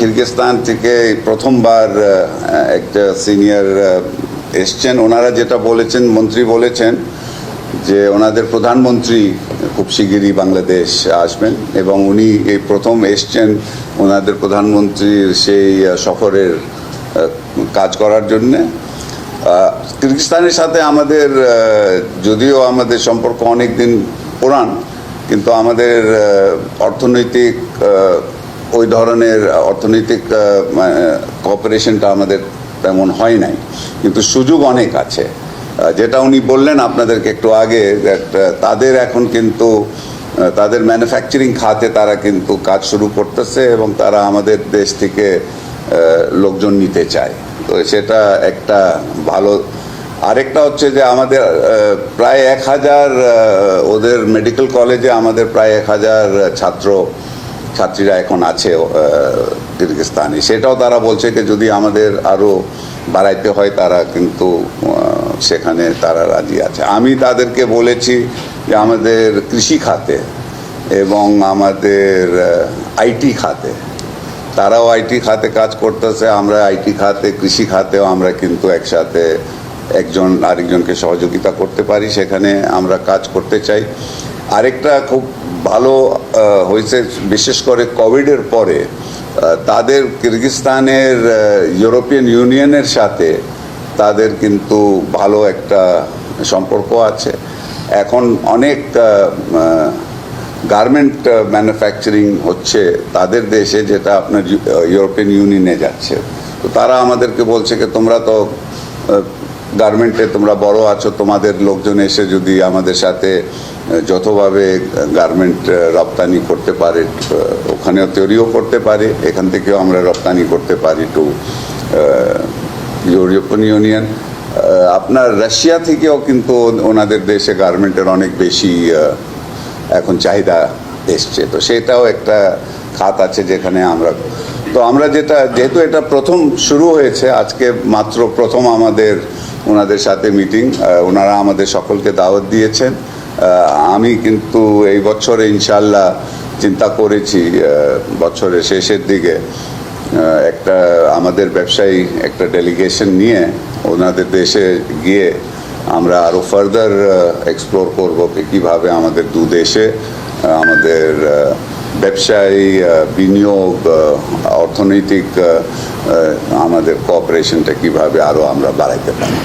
Kyrgyzstan থেকে প্রথমবার একটা সিনিয়র এসছেন। ওনারা যেটা বলেছেন, মন্ত্রী বলেছেন যে ওনাদের প্রধানমন্ত্রী খুব শিগগিরই বাংলাদেশ আসবেন এবং উনি এই প্রথম এসছেন ওনাদের প্রধানমন্ত্রীর সেই সফরের কাজ করার জন্যে। কিরগিস্তানের সাথে আমাদের যদিও আমাদের সম্পর্ক অনেক দিন পুরান কিন্তু আমাদের অর্থনৈতিক ওই ধরনের অর্থনৈতিক কোঅপারেশনটা আমাদের তেমন হয় নাই। কিন্তু সুযোগ অনেক আছে। যেটা উনি বললেন আপনাদেরকে একটু আগে তাদের এখন কিন্তু তাদের ম্যানুফ্যাকচারিং খাতে তারা কিন্তু কাজ শুরু করতেছে এবং তারা আমাদের দেশ থেকে লোকজন নিতে চায়। তো সেটা একটা ভালো, আরেকটা হচ্ছে যে আমাদের প্রায় এক হাজার ওদের মেডিকেল কলেজে আমাদের প্রায় এক হাজার ছাত্র ছাত্রীরা এখন আছে কিরগিস্তানে সেটাও তারা বলছে যে যদি আমাদের আরও বাড়াইতে হয়, তারা কিন্তু সেখানে তারা রাজি আছে। আমি তাদেরকে বলেছি যে আমাদের কৃষি খাতে এবং আমাদের আইটি খাতে। তারাও আইটি খাতে কাজ করতেছে, আমরা আইটি খাতে, কৃষি খাতেও আমরা কিন্তু একসাথে একজন আরেকজনকে সহযোগিতা করতে পারি, সেখানে আমরা কাজ করতে চাই। আরেকটা খুব ভালো হয়েছে, বিশেষ করে কোভিডের পরে তাদের কিরগিস্তানের ইউরোপিয়ান ইউনিয়নের সাথে তাদের কিন্তু ভালো একটা সম্পর্ক আছে। এখন অনেক গার্মেন্ট ম্যানুফ্যাকচারিং হচ্ছে তাদের দেশে, যেটা আপনার ইউ- ইউরোপিয়ান ইউনিয়নে যাচ্ছে। তো তারা আমাদেরকে বলছে যে, তোমরা তো গার্মেন্টে তোমরা বড় আছো, তোমাদের লোকজন এসে যদি আমাদের সাথে যতভাবে গার্মেন্ট রপ্তানি করতে পারে ওখানেও তৈরিও করতে পারে, এখান থেকেও আমরা রপ্তানি করতে পারি টু ইউরোপিয়ান ইউনিয়ন। আপনার রাশিয়া থেকেও কিন্তু ওনাদের দেশে গার্মেন্টের অনেক বেশি এখন চাহিদা এসছে। তো সেটাও একটা খাত আছে যেখানে আমরা, তো আমরা যেটা, যেহেতু এটা প্রথম শুরু হয়েছে, আজকে মাত্র প্রথম আমাদের ওনাদের সাথে মিটিং ওনারা আমাদের সকলকে দাওয়াত দিয়েছেন। আমি কিন্তু এই বছরে ইনশাল্লাহ চিন্তা করেছি বছরের শেষের দিকে একটা আমাদের ব্যবসায়ী, একটা ডেলিগেশন নিয়ে ওনাদের দেশে গিয়ে আমরা আরও ফার্দার এক্সপ্লোর করব কীভাবে আমাদের দু দেশে আমাদের ব্যবসায়ী বিনিয়োগ অর্থনৈতিক আমাদের কোঅপারেশনটা কীভাবে আরও আমরা বাড়াইতে পারি?